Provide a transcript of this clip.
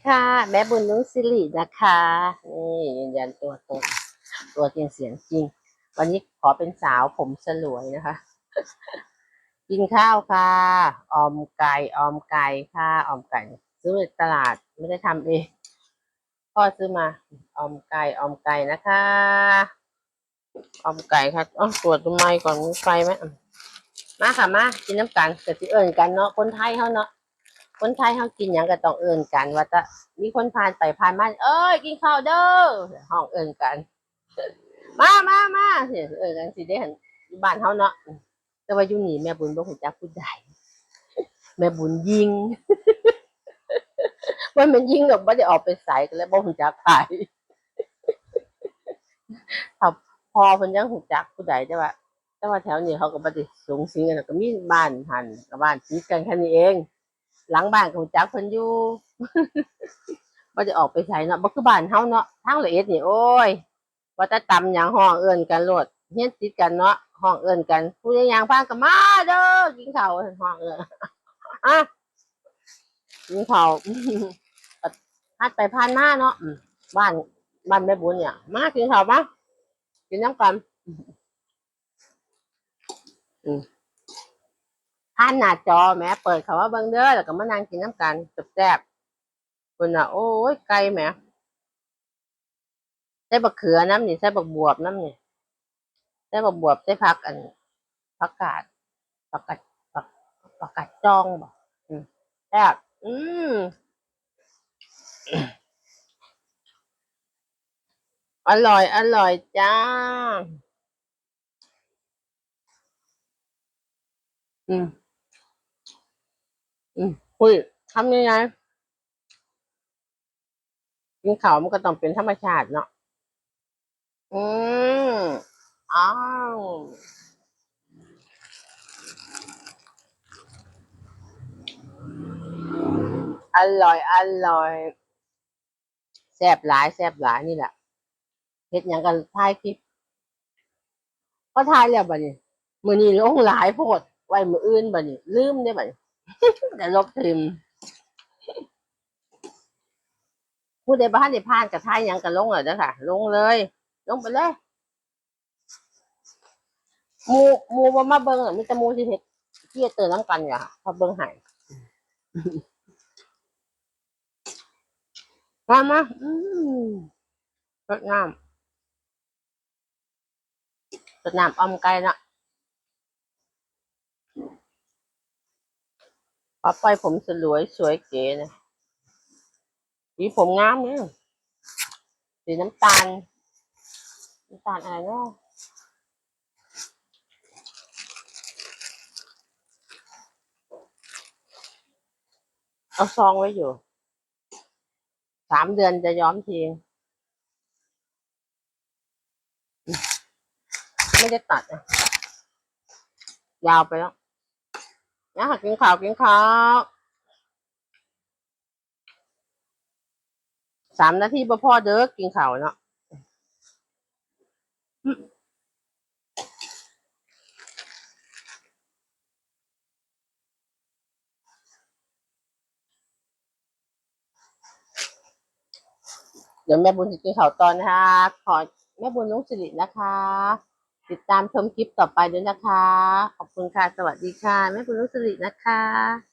ค่ะ แม่บุญนุ้งสิรินะคะนี่ยืนยันตัวตนตัวจริงเสียงจริง วันนี้ขอเป็นสาวผมสลวยนะคะ กินข้าวค่ะ ออมไก่ออมไก่ค่ะ ออมไก่ซื้อมาจากตลาดไม่ได้ทำเองพ่อซื้อมาออมไก่ออมไก่นะคะออมไก่ค่ะอ๋อตรวจดูไมก่อนมีไฟไหมมาค่ะมากินน้ำกันแต่ที่เอิ่นกันเนาะคนไทยเขาเนาะ คนไทยเขากินหยังก็ต้องเอิ่นกัน ว่าจะมีคนผ่านไปผ่านมาเอ้ยกินข้าวเด้อห้องเอิ่นกัน มามามาเห็นเอิ่นกันสิได้เห็นอยู่บ้านเขาเนาะแต่ว่าอยู่นี่แม่บุญบ่ฮู้จักผู้ใดแม่บุญยิงว่ามันยิงกับบ่ได้ออกไปใส่กันแล้วบ่ฮู้จักใครถ้าพอเพิ่นยังฮู้จักผู้ใดแต่ว่า แต่ว่าแถวนี้เขาก็บ่ได้สูงสิงกันแล้วก็มีบ้านหันกับบ้านติดกันแค่นี้เอง หลังบ้านของจักเพิ่นอยู่บ่ได้ออกไปไสเนาะบ่คือบ้านเฮาเนาะทางละเอียดนี่โอ้ยว่าแต่ตำหยังห้องเอิ้นกันโลดเฮียนติดกันเนาะห้องเอิ้นกัน ผู้ใดหยังพานก็มาเด้อกินข้าวห้องเอิ้นอะกินข้าวพัดไปผ่านมาเนาะบ้านบ้านแม่บุญเนี่ย มากินข้าวมากินน้ำกันอืม ผ่านหน้าจอแหม้เปิดเขาว่าเบิ่งเด้อแล้วก็มานั่งกินน้ำกันแซ่บๆคนน่ะ โอ้ยไก่แหมใส่บักเขือน้ำนี่ใส่บักบวบน้ำนี่ใส่บักบวบใส่ผักอันผักกาดผักกาดผักผักกาดจองบ่อืมแซ่บอืมอร่อย อร่อยจ้า อืม อืมคุยทำยังไงกินข้าวมันก็ต้องเป็นธรรมชาติเนาะอืมอ้าวอร่อย อร่อยแซ่บหลายแซ่บหลายนี่แหละเฮ็ดหยังกันถ่ายคลิปก็ถ่ายแล้วบัดนี้มื้อนี้ลงหลายโพด ไว้มื้ออื่นบัดนี้ลืมได้บัดนี้ แต่ลบทิมผู้ใดบ้านได้ผ่านกับท้ายยังกันลงเลยเด้อค่ะลงเลย ลงไปเลยมูมูบ่มาเบิ่งอะมีแต่มูที่เฮ็ดที่เตือนน้ำกันอย่าค่ะพอเบิ่งให้มามาอืมรดน้ำรดน้ำออมไก่นะ ปอไปผมสลวยสวยเก๋นะสีผมงามเนี่ยสีน้ำตาล น้ำตาลอะไรเนาะเอาซองไว้อยู่ สามเดือนจะย้อมที ไม่ได้ตัดนะยาวไปแล้ว นะกินข้าวกินข้าวสามนาทีพ่อพ่อเด้อกินข้าวเนาะเดี๋ยวแม่บุญจะกินข้าวตอนนะคะขอแม่บุญลุงสิรินะคะ ติดตามชมคลิปต่อไปด้วยนะคะ ขอบคุณค่ะ สวัสดีค่ะ แม่คุณลุงสิรินะคะ